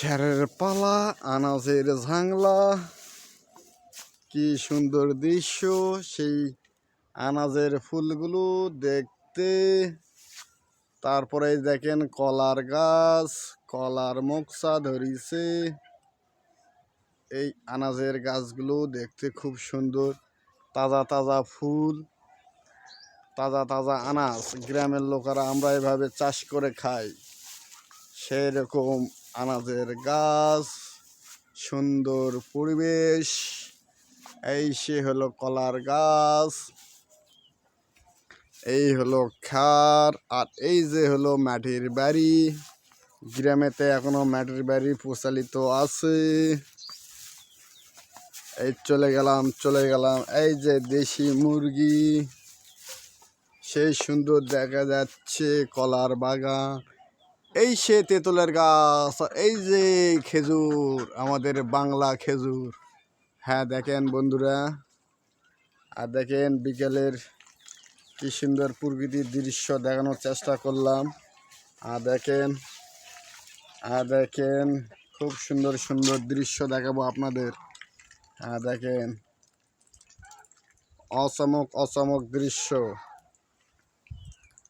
খ্যারের পালা, আনাজের ঝাংলা। কি সুন্দর দৃশ্য সেই আনাজের ফুলগুলো দেখতে। তারপরে দেখেন কলার গাছ, কলার মোকসা ধরিছে। এই আনাজের গাছগুলো দেখতে খুব সুন্দর। তাজা তাজা ফুল, তাজা তাজা আনাজ। গ্রামের লোকেরা আমরা এভাবে চাষ করে খাই। সেই রকম আনাজের গাছ, সুন্দর পরিবেশ, এই সে হলো কলার গাছ, এই হলো খার আর এই যে হলো মাটির বাড়ি। গ্রামেতে এখনও মাটির বাড়ি প্রচলিত আছে। এই চলে গেলাম চলে গেলাম। এই যে দেশি মুরগি, সেই সুন্দর দেখা যাচ্ছে কলার বাগান। এই সে তেঁতুলের গাছ, এই যে খেজুর, আমাদের বাংলা খেজুর। হ্যাঁ দেখেন বন্ধুরা। আর দেখেন বিকেলের কি সুন্দর প্রকৃতির দৃশ্য দেখানোর চেষ্টা করলাম। আর দেখেন আর দেখেন, খুব সুন্দর সুন্দর দৃশ্য দেখাবো আপনাদের। হ্যাঁ দেখেন, অচমক অচমক দৃশ্য।